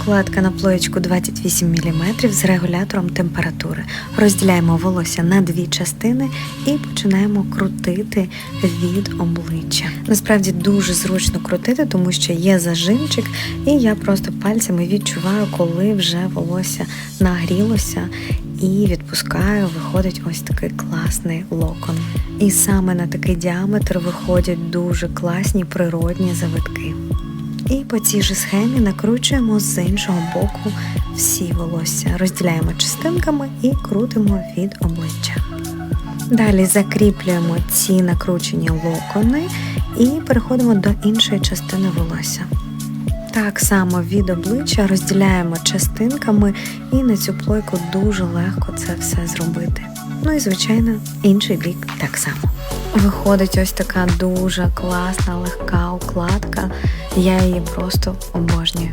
Укладка на плоєчку 28 мм з регулятором температури. Розділяємо волосся на дві частини і починаємо крутити від обличчя. Насправді дуже зручно крутити, тому що є зажимчик, і я просто пальцями відчуваю, коли вже волосся нагрілося. І відпускаю, виходить ось такий класний локон. І саме на такий діаметр виходять дуже класні природні завитки. І по цій же схемі накручуємо з іншого боку всі волосся, розділяємо частинками і крутимо від обличчя. Далі закріплюємо ці накручені локони і переходимо до іншої частини волосся. Так само від обличчя розділяємо частинками, і на цю плойку дуже легко це все зробити. Ну і звичайно, інший бік так само. Виходить ось така дуже класна, легка укладка. Я її просто обожнюю.